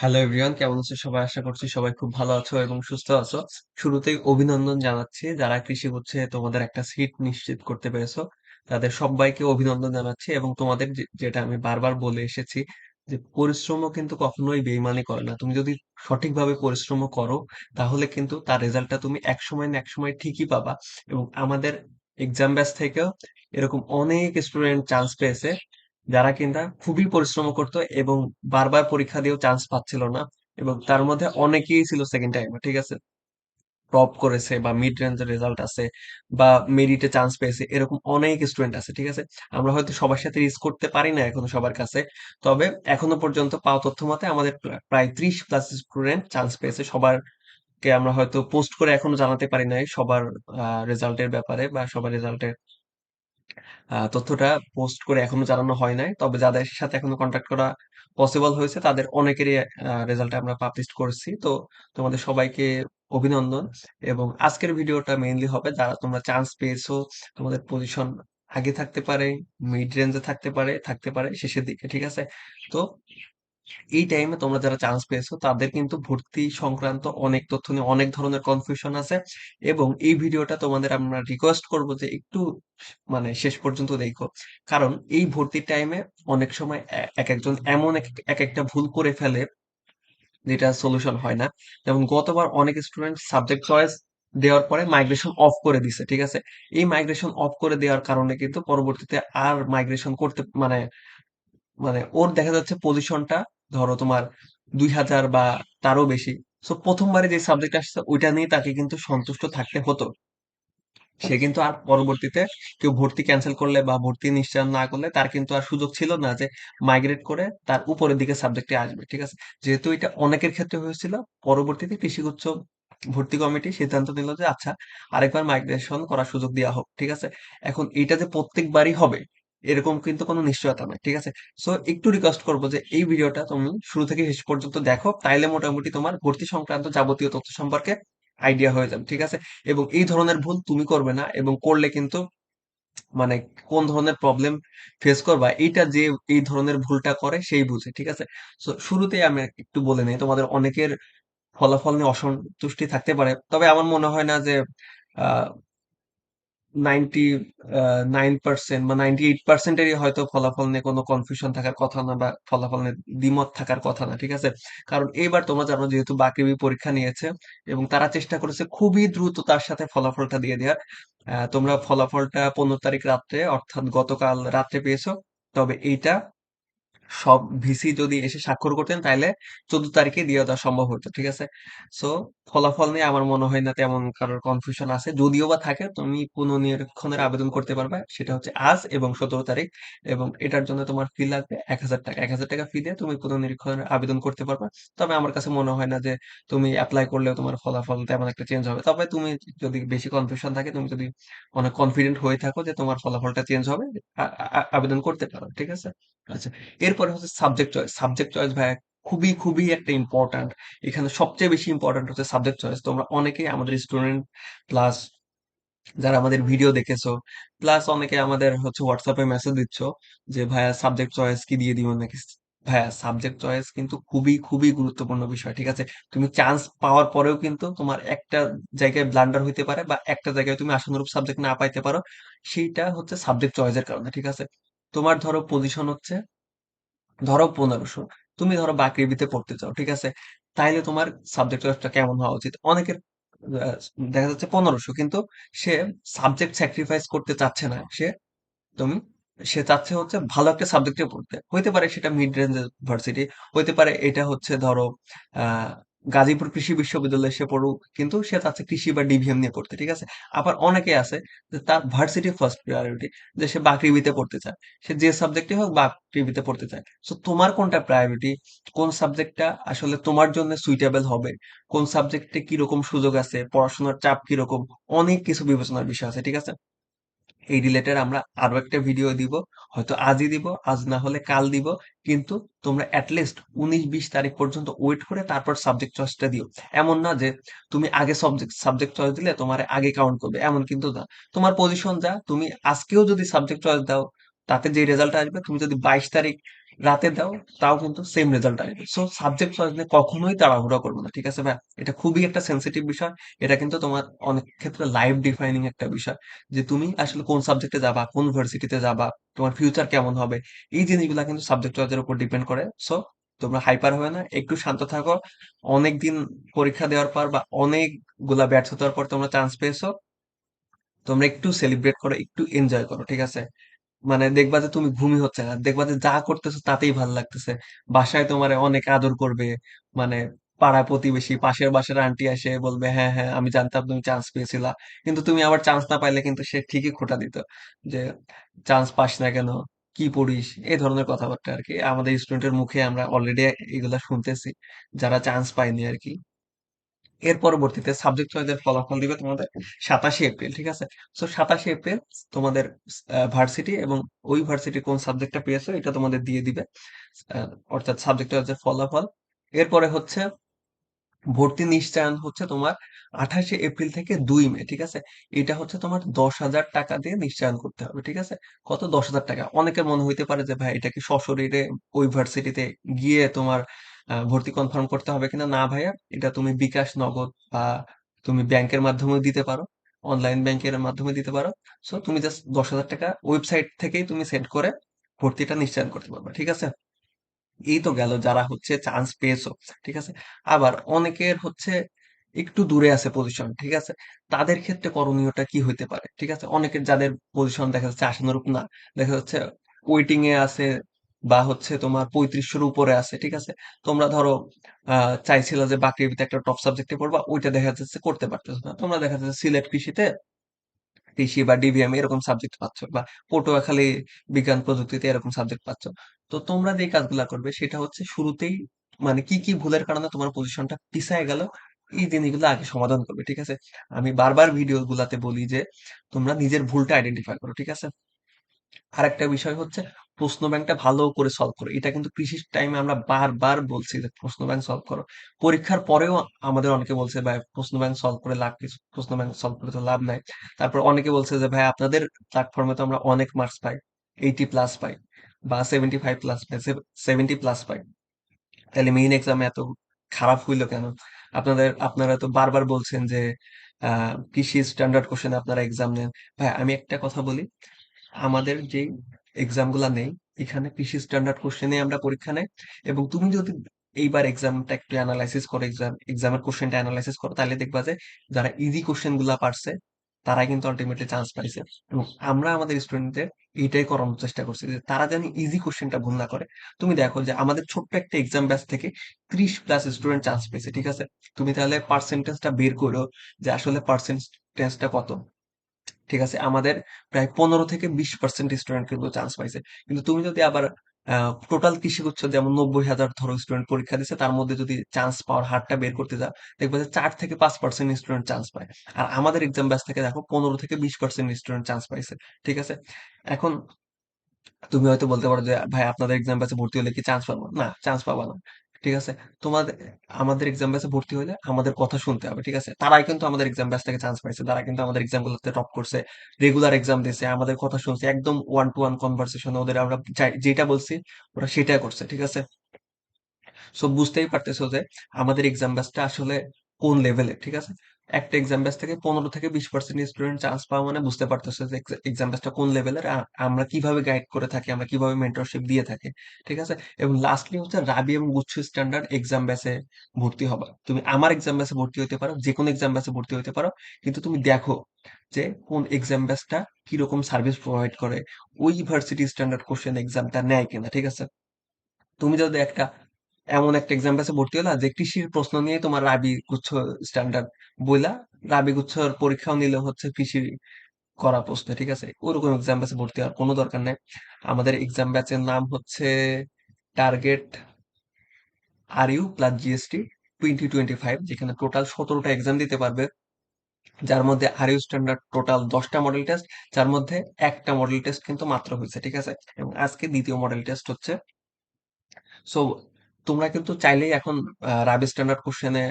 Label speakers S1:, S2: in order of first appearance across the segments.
S1: Hello everyone কেমন আছো? সবাই আশা করছি সবাই খুব ভালো আছো এবং সুস্থ আছো। শুরুতেই অভিনন্দন জানাচ্ছি। যারা কৃষি করছে তোমাদের একটা সিট নিশ্চিত করতে পেরেছ। তাদের সবাইকে অভিনন্দন জানাচ্ছি এবং তোমাদের যেটা আমি বারবার বলে এসেছি যে, পরিশ্রমও কিন্তু কখনোই বেইমানি করে না। তুমি যদি সঠিকভাবে পরিশ্রম করো, তাহলে কিন্তু তার রেজাল্টটা তুমি এক সময় না এক সময় ঠিকই পাবা। এবং আমাদের এক্সাম ব্যাচ থেকেও এরকম অনেক স্টুডেন্ট চান্স পেয়েছে। যারা কিনা খুবই পরিশ্রম করতো এবং বারবার পরীক্ষা দিয়েও চান্স পাচ্ছিল না এবং তার মধ্যে অনেকেই ছিল সেকেন্ড টাইম ঠিক আছে? টপ করেছে বা মিড রেঞ্জের রেজাল্ট আছে বা মেরিটে চান্স পেয়েছে, এরকম অনেক স্টুডেন্ট আছে, ঠিক আছে? আমরা হয়তো সবার সাথে রিস্ক করতে পারি না এখনও সবার কাছে, তবে এখনও পর্যন্ত পাওয়া তথ্য মতে আমাদের প্রা- প্রায় ত্রিশ প্লাস স্টুডেন্ট চান্স পেয়েছে সবারকে আমরা হয়তো পোস্ট করে এখনও জানাতে পারি নাই সবার রেজাল্টের ব্যাপারে বা সবার রেজাল্টের আহ, তথ্যটা পোস্ট করে এখনও জানানো হয় নাই। তবে যাদের সাথে এখনও কন্ট্যাক্ট করা পসিবল হয়েছে তাদের অনেকেরই রেজাল্ট আমরা পাবলিশ করছি। তো তোমাদের সবাইকে অভিনন্দন এবং আজকের ভিডিওটা মেইনলি হবে যারা তোমরা চান্স পেয়েছ তোমাদের পজিশন আগে থাকতে পারে মিড রেঞ্জে থাকতে পারে থাকতে পারে শেষের দিকে ঠিক আছে? তো এই টাইমে তোমরা যারা চান্স পেয়েছ, তাদের কিন্তু ভর্তি সংক্রান্ত অনেক তথ্য নিয়ে অনেক ধরনের কনফিউশন আছে। এবং এই ভিডিওটা তোমাদের আমরা রিকোয়েস্ট করব যে একটু মানে শেষ পর্যন্ত দেখো। কারণ এই ভর্তির টাইমে অনেক সময় এক একজন এমন এক এক একটা ভুল করে ফেলে, যেটা সলিউশন হয় না। যেমন গতবার অনেক স্টুডেন্ট সাবজেক্ট চয়েস দেওয়ার পরে মাইগ্রেশন অফ করে দিছে, ঠিক আছে? এই মাইগ্রেশন অফ করে দেওয়ার কারণে কিন্তু পরবর্তীতে আর মাইগ্রেশন করতে মানে মানে ওর দেখা যাচ্ছে পজিশনটা ধরো তোমার দুই হাজার বা তারও বেশি। সো প্রথমবারে যে সাবজেক্ট আসছে, ওইটা নিয়ে তাকে কিন্তু সন্তুষ্ট থাকতে হতো। সে কিন্তু আর পরবর্তীতে কেউ ভর্তি ক্যান্সেল করলে বা ভর্তি নিশ্চয় না করলে তার কিন্তু আর সুযোগ ছিল না যে মাইগ্রেট করে তার উপরের দিকে সাবজেক্টে আসবে, ঠিক আছে? যেহেতু এটা অনেকের ক্ষেত্রে হয়েছিল, পরবর্তীতে কৃষিগুচ্ছ ভর্তি কমিটি সিদ্ধান্ত নিল যে আচ্ছা আরেকবার মাইগ্রেশন করার সুযোগ দেওয়া হোক, ঠিক আছে? এখন এটা যে প্রত্যেকবারই হবে এরকম কিন্তু কোনো নিশ্চয়তা নাই, ঠিক আছে? সো একটু রিকোয়েস্ট করব যে এই ভিডিওটা তুমি শুরু থেকে শেষ পর্যন্ত দেখো, তাইলে মোটামুটি তোমার ভর্তি সংক্রান্ত যাবতীয় তথ্য সম্পর্কে আইডিয়া হয়ে যাবে, ঠিক আছে? এবং এই ধরনের ভুল তুমি করবে না এবং করলে কিন্তু মানে কোন ধরনের প্রবলেম ফেস করবা, এইটা যে এই ধরনের ভুলটা করে সেই বুঝে, ঠিক আছে? তো শুরুতেই আমি একটু বলে নেই, তোমাদের অনেকের ফলাফল নিয়ে অসন্তুষ্টি থাকতে পারে, তবে আমার মনে হয় না যে নাইনটি নাইন পার্সেন্ট বা নাইনটি এইট পার্সেন্টেরই হয়তো ফলাফল নিয়ে কোনো কনফিউশন থাকার কথা না বা ফলাফল নিয়ে দ্বিমত থাকার কথা না, ঠিক আছে? কারণ এইবার তোমরা জানো যেহেতু বাকৃবি পরীক্ষা নিয়েছে এবং তারা চেষ্টা করেছে খুবই দ্রুত তার সাথে ফলাফলটা দিয়ে দেওয়ার। তোমরা ফলাফলটা পনেরো তারিখ রাত্রে, অর্থাৎ গতকাল রাত্রে পেয়েছ, তবে এইটা সব ভিসি যদি এসে স্বাক্ষর করতেন, তাইলে চোদ্দ তারিখে দিয়ে দেওয়া সম্ভব হতো, ঠিক আছে? সো ফলাফল নিয়ে আমার মনে হয় না তেমন কারোর কনফিউশন আছে। যদিও বা থাকে, তুমি পুনর্নিরীক্ষণের আবেদন করতে পারবে। সেটা হচ্ছে আজ এবং সতেরো তারিখ এবং এটার জন্য তোমার ফি লাগবে এক হাজার টাকা। এক হাজার টাকা ফি দিয়ে তুমি পুনর্নিরীক্ষণের আবেদন করতে পারবে। তবে আমার কাছে মনে হয় না যে তুমি অ্যাপ্লাই করলেও তোমার ফলাফল তেমন একটা চেঞ্জ হবে। তবে তুমি যদি বেশি কনফিউশন থাকে, তুমি যদি অনেক কনফিডেন্ট হয়ে থাকো যে তোমার ফলাফলটা চেঞ্জ হবে আবেদন করতে পারো, ঠিক আছে? আচ্ছা এরপরে হচ্ছে সাবজেক্ট চয়েস সাবজেক্ট চয়েস ভাই খুবই খুবই একটা ইম্পর্ট্যান্ট এখানে সবচেয়ে বেশি ইম্পর্ট্যান্ট হচ্ছে সাবজেক্ট চয়েস তোমরা অনেকেই আমাদের স্টুডেন্ট প্লাস যারা আমাদের ভিডিও দেখেছ প্লাস অনেকে আমাদের হচ্ছে হোয়াটসঅ্যাপে মেসেজ দিচ্ছ যে, ভাইয়া সাবজেক্ট চয়েস কি দিয়ে দিব? নাকি, ভাইয়া সাবজেক্ট চয়েস কিন্তু খুবই খুবই গুরুত্বপূর্ণ বিষয়, ঠিক আছে? তুমি চান্স পাওয়ার পরেও কিন্তু তোমার একটা জায়গায় ব্লান্ডার হইতে পারে বা একটা জায়গায় তুমি আশানুরূপ সাবজেক্ট না পাইতে পারো, সেইটা হচ্ছে সাবজেক্ট চয়েসের কারণে, ঠিক আছে? তোমার ধরো পজিশন হচ্ছে ধরো পনেরোশো, তুমি ধরো বাকৃবিতে পড়তে চাও, ঠিক আছে? তাইলে তোমার সাবজেক্ট চয়েসটা কেমন হওয়া উচিত? অনেকের দেখা যাচ্ছে পনেরোশো, কিন্তু সে সাবজেক্ট স্যাক্রিফাইস করতে চাচ্ছে না। সে, তুমি, সে চাচ্ছে হচ্ছে ভালো একটা সাবজেক্টে পড়তে। হইতে পারে সেটা মিড রেঞ্জ ভার্সিটি হইতে পারে এটা হচ্ছে ধরো গাজীপুর কৃষি বিশ্ববিদ্যালয়ে সে পড়ুক, কিন্তু সে চাচ্ছে কৃষি বা ডিভিএম নিয়ে পড়তে, ঠিক আছে? আবার অনেকে আছে যে তার ভার্সিটি ফার্স্ট প্রায়োরিটি যে সে বাকৃবিতে পড়তে চায়। সে যে সাবজেক্টে হোক বাকৃবিতে পড়তে চায়। সো তোমার কোনটা প্রায়োরিটি কোন সাবজেক্টটা আসলে তোমার জন্য সুইটেবল হবে? কোন সাবজেক্টে কীরকম সুযোগ আছে? পড়াশোনার চাপ কীরকম? অনেক কিছু বিবেচনার বিষয় আছে, ঠিক আছে? এই রিলেটেড আমরা আরও একটা ভিডিও দিব। হয়তো আজই দিব, আজ না হলে কাল দিব। কিন্তু তোমরা অ্যাটলিস্ট উনিশ বিশ তারিখ পর্যন্ত ওয়েট করে তারপর সাবজেক্ট চয়েসটা দিও। এমন না যে তুমি আগে সাবজেক্ট সাবজেক্ট চয়েস দিলে তোমার আগে কাউন্ট করবে। এমন কিন্তু না। তোমার পজিশন যা, তুমি আজকেও যদি সাবজেক্ট চয়েস দাও তাতে যে রেজাল্ট আসবে, তুমি যদি বাইশ তারিখ রাতে দাও, তাও কিন্তু সেম রেজাল্ট আসবে। সো সাবজেক্ট চয়েস নিয়ে কখনোই তাড়াহুড়া করবে না, ঠিক আছে ভাই? এটা খুবই একটা সেন্সিটিভ বিষয়। এটা কিন্তু তোমার অনেক ক্ষেত্রে লাইফ ডিফাইনিং একটা বিষয় যে তুমি আসলে কোন সাবজেক্টে যাবা, কোন ভার্সিটিতে যাবা, তোমার ফিউচার কেমন হবে, এই জিনিসগুলা কিন্তু সাবজেক্ট চয়েসের উপর ডিপেন্ড করে। সো তোমরা হাইপার হবে না, একটু শান্ত থাকো। অনেক দিন পরীক্ষা দেওয়ার পর বা অনেকগুলা ব্যর্থতার পর তোমরা চান্স পেয়েছ। তোমরা একটু সেলিব্রেট করো, একটু এনজয় করো, ঠিক আছে? মানে দেখবা যে তুমি ঘুমই হচ্ছে না। দেখবা যে যা করতেছো তাতেই ভালো লাগতেছে। বাসায় তোমার অনেক আদর করবে মানে পাড়া প্রতিবেশী, পাশের বাসার আন্টি এসে বলবে হ্যাঁ হ্যাঁ আমি জানতাম তুমি চান্স পেয়েছিলা। কিন্তু তুমি আবার চান্স না পাইলে কিন্তু সে ঠিকই খোঁটা দিত যে চান্স পাস না কেন? কি পড়িস? এই ধরনের কথাবার্তা আর কি আমাদের স্টুডেন্টের মুখে আমরা অলরেডি এগুলা শুনতেছি, যারা চান্স পায়নি আর কি এর পরবর্তীতে সাবজেক্ট চয়েসের ফলাফল দিবে তোমাদের সাতাশে এপ্রিল, ঠিক আছে? সো সাতাশে এপ্রিল তোমাদের ভার্সিটি এবং ওই ভার্সিটি কোন সাবজেক্টটা পেয়েছ এটা তোমাদের দিয়ে দিবে অর্থাৎ সাবজেক্ট চয়েসের ফলাফল। এরপরে হচ্ছে ভর্তি নিশ্চয়ন হচ্ছে তোমার আঠাশে এপ্রিল থেকে দুই মে, ঠিক আছে? এটা হচ্ছে তোমার দশ হাজার টাকা দিয়ে নিশ্চয়ন করতে হবে, ঠিক আছে? কত? দশ হাজার টাকা। অনেকের মনে হইতে পারে যে, ভাই, এটা কি সশরীরে, ওই ভার্সিটিতে গিয়ে তোমার ভর্তি কনফার্ম করতে হবে কিনা? না ভাইয়া, এটা তুমি বিকাশ নগদ বা তুমি ব্যাংকের মাধ্যমে দিতে পারো অনলাইন ব্যাংকের মাধ্যমে দিতে পারো। সো তুমি জাস্ট দশ হাজার টাকা ওয়েবসাইট থেকেই তুমি সেন্ড করে ভর্তিটা নিশ্চয়ন করতে পারবে, ঠিক আছে? এই তো গেল যারা হচ্ছে চান্স পেয়েছ, ঠিক আছে? আবার অনেকের হচ্ছে একটু দূরে আছে পজিশন ঠিক আছে? তাদের ক্ষেত্রে করণীয়টা কি হইতে পারে, ঠিক আছে? অনেকের যাদের পজিশন দেখা যাচ্ছে আশানুরূপ না, দেখা যাচ্ছে ওয়েটিং এ আছে বা হচ্ছে তোমার পঁয়ত্রিশশোর উপরে আছে, ঠিক আছে? তোমরা ধরো চাইছিল যে বাকৃবিতে একটা টপ সাবজেক্টে পড়বা, ওইটা দেখা যাচ্ছে করতে পারতেছো না। তোমরা দেখা যাচ্ছে সিলেট কৃষিতে কৃষি বা ডিভিএম এরকম সাবজেক্ট পাচ্ছ বা পটুয়াখালী বিজ্ঞান প্রযুক্তিতে এরকম সাবজেক্ট পাচ্ছ। তো তোমরা যে কাজগুলা করবে, সেটা হচ্ছে শুরুতেই মানে কি কি ভুলের কারণে তোমার পজিশনটা পিছায় গেল, এই জিনিসগুলো আগে সমাধান করবে, ঠিক আছে? আমি বারবার ভিডিও গুলাতে বলি যে তোমরা নিজের ভুলটা আইডেন্টিফাই করো, ঠিক আছে? আরেকটা বিষয় হচ্ছে প্রশ্ন ব্যাংকটা ভালো করে সলভ করো। এটা কিন্তু কৃষির টাইমে আমরা বারবার বলছি যে প্রশ্ন ব্যাংক সলভ করো। পরীক্ষার পরেও আমাদের অনেকে বলছে, ভাই প্রশ্ন ব্যাংক সলভ করে লাভ কিছু প্রশ্ন ব্যাংক সলভ করে তো লাভ নাই। তারপর অনেকে বলছে যে, ভাই, আপনাদের প্ল্যাটফর্মে তো আমরা অনেক মার্কস পাই এইটি প্লাস পাই বা সেভেন্টি ফাইভ প্লাস পাই সেভেন্টি প্লাস পাই। তাহলে মেইন এক্সামে এত খারাপ হইল কেন? আপনাদের, আপনারা তো বারবার বলছেন যে কৃষি স্ট্যান্ডার্ড কোশ্চেন আপনারা এক্সাম নেন। ভাই, আমি একটা কথা বলি। আমাদের যে এক্সামগুলা নেই। এখানে কৃষি স্ট্যান্ডার্ড কোশ্চেনে আমরা পরীক্ষা নেই। এবং তুমি যদি এইবার এক্সামটা একটু অ্যানালাইসিস করো এক্সাম এক্সামের কোশ্চেনটা অ্যানালাইসিস করো, তাহলে দেখবা যে যারা ইজি কোশ্চেনগুলা পারছে তারা কিন্তু আলটিমেটলি চান্স পাইছে। এবং আমরা আমাদের স্টুডেন্টদের এইটাই করানোর চেষ্টা করছি যে তারা যেন ইজি কোশ্চেনটা ভুল না করে। তুমি দেখো যে আমাদের ছোট্ট একটা এক্সাম ব্যাচ থেকে ত্রিশ প্লাস স্টুডেন্ট চান্স পেয়েছে, ঠিক আছে? তুমি তাহলে পার্সেন্টেজটা বের করো যে আসলে পার্সেন্টেজটা কত? ঠিক আছে? আমাদের প্রায় পনেরো থেকে বিশ পার্সেন্ট স্টুডেন্ট কিন্তু চান্স পাইছে। কিন্তু তুমি যদি আবার টোটাল কৃষিগুচ্ছ যেমন নব্বই হাজার ধরো স্টুডেন্ট পরীক্ষা দিচ্ছে তার মধ্যে যদি চান্স পাওয়ার হারটা বের করতে যাও, দেখবে যে চার থেকে পাঁচ পার্সেন্ট স্টুডেন্ট চান্স পায়। আর আমাদের এক্সাম ব্যাচ থেকে দেখো, পনেরো থেকে বিশ পার্সেন্ট স্টুডেন্ট চান্স পাইছে। ঠিক আছে? এখন তুমি হয়তো বলতে পারো যে, ভাই, আপনাদের এক্সাম ব্যাচে ভর্তি হলে কি চান্স পাবো? না চান্স পাবা না। ঠিক আছে? তোমাদের, আমাদের এক্সাম ব্যাচে ভর্তি হলে আমাদের কথা শুনতে হবে, ঠিক আছে? তারাই কিন্তু আমাদের এক্সাম ব্যাচ থেকে চান্স পাইছে, তারা কিন্তু আমাদের এক্সাম গুলোতে টপ করছে রেগুলার এক্সাম দিয়েছে আমাদের কথা শুনছে, একদম ওয়ান টু ওয়ান কনভারসেশন ওদের আমরা যেটা বলছি ওরা সেটাই করছে, ঠিক আছে? সো বুঝতেই পারতেছো যে আমাদের এক্সাম ব্যাচটা আসলে কোন লেভেলে ঠিক আছে? একটা এক্সাম ব্যাচ থেকে পনেরো থেকে বিশ পার্সেন্ট স্টুডেন্ট চান্স পাওয়া মানে বুঝতে পারতেছো যে এক্সাম ব্যাচটা কোন লেভেলের আমরা কীভাবে গাইড করে থাকি, আমরা কীভাবে মেন্টরশিপ দিয়ে থাকি, ঠিক আছে? এবং লাস্টলি হচ্ছে রাবি এবং গুচ্ছ স্ট্যান্ডার্ড এক্সাম ব্যাচে ভর্তি হবা। তুমি আমার এক্সাম ব্যাচে ভর্তি হতে পারো, যে কোনো এক্সাম ব্যাচে ভর্তি হতে পারো, কিন্তু তুমি দেখো যে কোন এক্সাম ব্যাচটা কীরকম সার্ভিস প্রোভাইড করে, ওই ভার্সিটি স্ট্যান্ডার্ড কোশ্চেন এক্সামটা নেয় কিনা, ঠিক আছে? তুমি যদি একটা এমন একটা এক্সাম ব্যাচে ভর্তি হলা, যে কৃষির প্রশ্ন নিয়ে তোমার রাবি গুচ্ছ স্ট্যান্ডার্ড বইলা, রাবি গুচ্ছর পরীক্ষাও নিলে হচ্ছে কৃষি করা প্রশ্ন, ঠিক আছে? ওরকম এক্সাম ব্যাচে ভর্তি হওয়ার কোনো দরকার নেই। আমাদের এক্সাম ব্যাচের নাম হচ্ছে target R U plus GST twenty twenty five যেখানে টোটাল সতেরোটা এক্সাম দিতে পারবে। যার মধ্যে আর ইউ স্ট্যান্ডার্ড টোটাল দশটা মডেল টেস্ট যার মধ্যে একটা মডেল টেস্ট কিন্তু মাত্র হয়েছে, ঠিক আছে? এবং আজকে দ্বিতীয় মডেল টেস্ট হচ্ছে সো তোমরা কিন্তু চাইলেই এখন রাবি স্ট্যান্ডার্ড কোশ্চেনে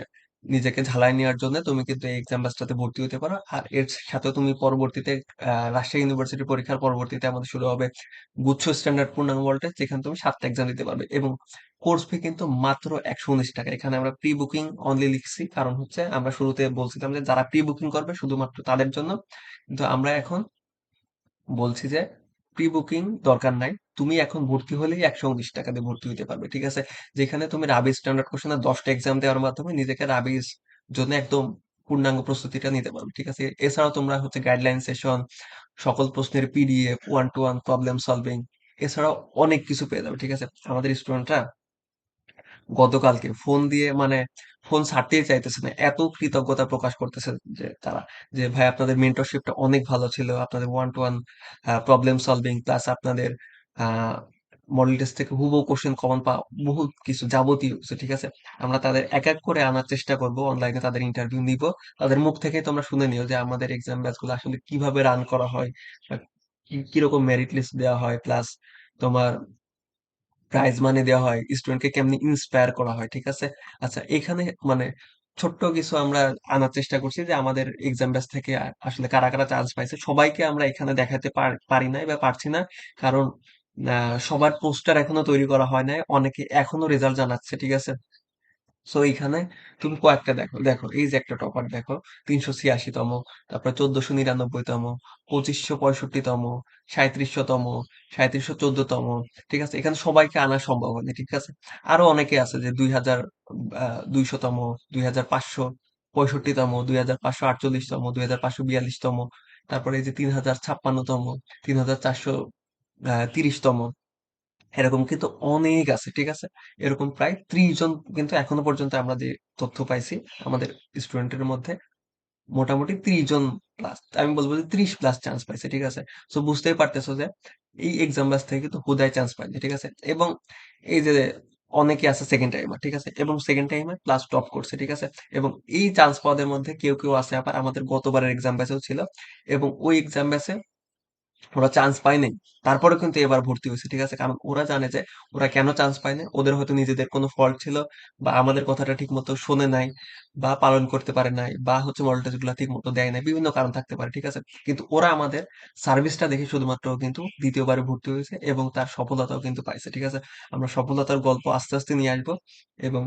S1: নিজেকে ঝালাই নেওয়ার জন্য তুমি কিন্তু এই এক্সাম ব্যাচটাতে ভর্তি হতে পারো। আর এর সাথে তুমি পরবর্তীতে রাজশাহী ইউনিভার্সিটি পরীক্ষার পরবর্তীতে আমাদের শুরু হবে গুচ্ছ স্ট্যান্ডার্ড পূর্ণাঙ্গ ভোল্টেজ যেখানে তুমি সাতটা এক্সাম দিতে পারবে। এবং কোর্স ফি কিন্তু মাত্র একশো উনিশ টাকা। এখানে আমরা প্রি বুকিং অনলি লিখছি। কারণ হচ্ছে আমরা শুরুতে বলছিলাম যে, যারা প্রি বুকিং করবে শুধুমাত্র তাদের জন্য। কিন্তু আমরা এখন বলছি যে প্রি বুকিং দরকার নাই। তুমি এখন ভর্তি হলেই একশো উনিশ টাকা দিয়ে ভর্তি হতে পারবে, ঠিক আছে? যেখানে তুমি রাবি স্ট্যান্ডার্ড কোশ্চেন দশটা এক্সাম দেওয়ার মাধ্যমে নিজেকে রাবির জন্য একদম পূর্ণাঙ্গ প্রস্তুতিটা নিতে পারবে, ঠিক আছে? এছাড়াও তোমরা হচ্ছে গাইডলাইন সেশন সকল প্রশ্নের PDF one to one problem solving এছাড়াও অনেক কিছু পেয়ে যাবে, ঠিক আছে? আমাদের স্টুডেন্টরা গতকালকে ফোন দিয়ে মানে ফোন ছাড়তেই চাইতেছে না, এত কৃতজ্ঞতা প্রকাশ করতেছে যে তারা, যে ভাই আপনাদের মেন্টরশিপটা অনেক ভালো ছিল, আপনাদের one to one problem solving plus আপনাদের মডেল টেস্ট থেকে হুবহু কোশ্চেন কমন পাওয়া, বহুত কিছু যাবতীয় ঠিক আছে? আমরা তাদের এক এক করে আনার চেষ্টা করব অনলাইনে তাদের ইন্টারভিউ নিব। তাদের মুখ থেকে তোমরা শুনে নিও যে আমাদের এক্সাম ব্যাচগুলো আসলে কীভাবে রান করা হয় কীরকম মেরিট লিস্ট দেওয়া হয় প্লাস তোমার প্রাইজ মানি দেওয়া হয় স্টুডেন্টকে কেমনি ইন্সপায়ার করা হয়, ঠিক আছে? আচ্ছা এখানে মানে ছোট্ট কিছু আমরা আনার চেষ্টা করছি যে আমাদের এক্সাম ব্যাচ থেকে আসলে কারা কারা চান্স পাইছে, সবাইকে আমরা এখানে দেখাতে পার- নাই বা পারছি না। কারণ সবার পোস্টার এখনও তৈরি করা হয় নাই, অনেকে এখনও রেজাল্ট জানাচ্ছে, ঠিক আছে? সো এইখানে তুমি কয়েকটা দেখো দেখো এই যে একটা টপার দেখো তিনশো ছিয়াশি তম তারপরে চোদ্দশো নিরানব্বই তম পঁচিশশো পঁয়ষট্টি তম সাঁত্রিশশো তম সাঁত্রিশশো চোদ্দ তম ঠিক আছে? এখানে সবাইকে আনা সম্ভব হয়নি ঠিক আছে? আরও অনেকে আছে যে দুই হাজার দুইশো তম দুই হাজার পাঁচশো পঁয়ষট্টি তম দুই হাজার পাঁচশো আটচল্লিশ তম দুই হাজার পাঁচশো বিয়াল্লিশ তম তারপরে এই যে তিন হাজার ছাপ্পান্ন তম তিন হাজার চারশো আহ তিরিশ তম এরকম কিন্তু অনেক আছে, ঠিক আছে? এরকম প্রায় ত্রিশ জন কিন্তু এখনও পর্যন্ত আমরা যে তথ্য পাইছি আমাদের স্টুডেন্টের মধ্যে, মোটামুটি ত্রিশ জন প্লাস আমি বলব যে ত্রিশ প্লাস চান্স পাইছে, ঠিক আছে? তো বুঝতেই পারতেছো যে এই এক্সাম ব্যাচ থেকে কিন্তু হুদায় চান্স পাইছে, ঠিক আছে? এবং এই যে অনেকে আছে সেকেন্ড টাইমার ঠিক আছে? এবং সেকেন্ড টাইমার প্লাস টপ করছে, ঠিক আছে? এবং এই চান্স পাওয়াদের মধ্যে কেউ কেউ আছে, আবার আমাদের গতবারের এক্সাম ব্যাচেও ছিল এবং ওই এক্সাম ব্যাচে ওরা চান্স পায় নাই। তারপরে কিন্তু এবার ভর্তি হয়েছে, ঠিক আছে? কারণ ওরা জানে যে ওরা কেন চান্স পায় ওদের হয়তো নিজেদের কোনো ফল্ট ছিল বা আমাদের কথাটা ঠিক মতো শোনে নাই বা পালন করতে পারে নাই বা হচ্ছে মডেল টেস্টগুলা ঠিক মতো দেয় নাই, বিভিন্ন কারণ থাকতে পারে, ঠিক আছে? কিন্তু ওরা আমাদের সার্ভিসটা দেখে শুধুমাত্র কিন্তু দ্বিতীয়বারে ভর্তি হয়েছে এবং তার সফলতাও কিন্তু পাইছে, ঠিক আছে? আমরা সফলতার গল্প আস্তে আস্তে নিয়ে আসব এবং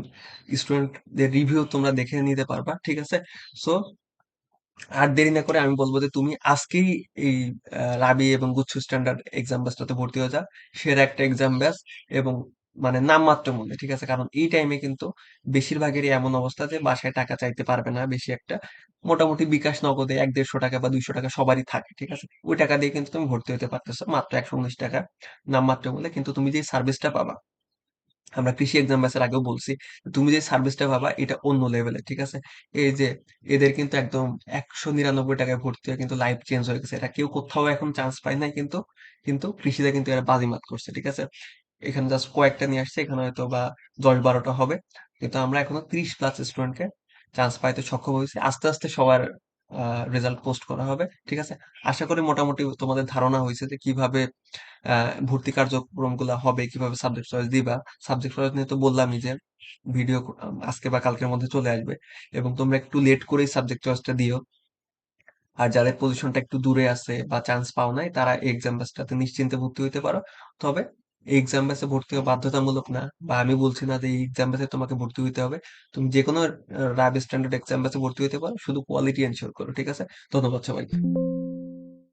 S1: স্টুডেন্টদের রিভিউ তোমরা দেখে নিতে পারবা, ঠিক আছে? সো আর দেরি না করে আমি বলব যে তুমি আজকেই এই রাবি এবং গুচ্ছ স্ট্যান্ডার্ড এক্সাম ব্যাচটাতে ভর্তি হয়ে যা সেরা একটা এক্সাম ব্যাচ এবং মানে নামমাত্র মূল্যে, ঠিক আছে? কারণ এই টাইমে কিন্তু বেশিরভাগেরই এমন অবস্থা যে বাসায় টাকা চাইতে পারবে না, বেশি একটা মোটামুটি বিকাশ নগদে এক দেড়শো টাকা বা দুইশো টাকা সবারই থাকে, ঠিক আছে? ওই টাকা দিয়ে কিন্তু তুমি ভর্তি হতে পারতেছো, মাত্র একশো উনিশ টাকা নামমাত্র মূল্যে, কিন্তু তুমি যে সার্ভিসটা পাবা আমরা কৃষি এক্সাম ব্যাচের আগেও বলছি তুমি যে সার্ভিসটা পাবা, এটা অন্য লেভেলের ঠিক আছে? এই যে এদের কিন্তু একদম একশো নিরানব্বই টাকায় ভর্তি হয়ে, কিন্তু লাইফ চেঞ্জ হয়ে গেছে। এটা কেউ কোথাও এখন চান্স পায় নাই কিন্তু কিন্তু কৃষিতে কিন্তু এরা বাজিমাত করছে, ঠিক আছে? এখানে জাস্ট কয়েকটা নিয়ে আসছে, এখানে হয়তো বা দশ বারোটা হবে, কিন্তু আমরা এখনও ত্রিশ প্লাস স্টুডেন্টকে চান্স পাইতে সক্ষম হয়েছি। আস্তে আস্তে সবার রেজাল্ট পোস্ট করা হবে, ঠিক আছে? আশা করি মোটামুটি তোমাদের ধারণা হয়েছে যে কীভাবে ভর্তি কার্যক্রমগুলা হবে, কীভাবে সাবজেক্ট চয়েস দিবা। সাবজেক্ট চয়েস নিয়ে তো বললামই যে ভিডিও আজকে বা কালকের মধ্যে চলে আসবে এবং তোমরা একটু লেট করেই সাবজেক্ট চয়েসটা দিও। আর যাদের পজিশনটা একটু দূরে আছে বা চান্স পাও নাই, তারা এই এক্সাম ব্যাচটাতে নিশ্চিন্তে ভর্তি হইতে পারো। তবে এক্সাম বেসে ভর্তি হওয়া বাধ্যতামূলক না বা আমি বলছি না যে এই এক্সাম ব্যাচে তোমাকে ভর্তি হইতে হবে। তুমি যে কোনো রাব স্ট্যান্ডার্ড এক্সাম ব্যাচে ভর্তি হইতে পারো, শুধু কোয়ালিটি এনশিওর করো, ঠিক আছে? ধন্যবাদ সবাই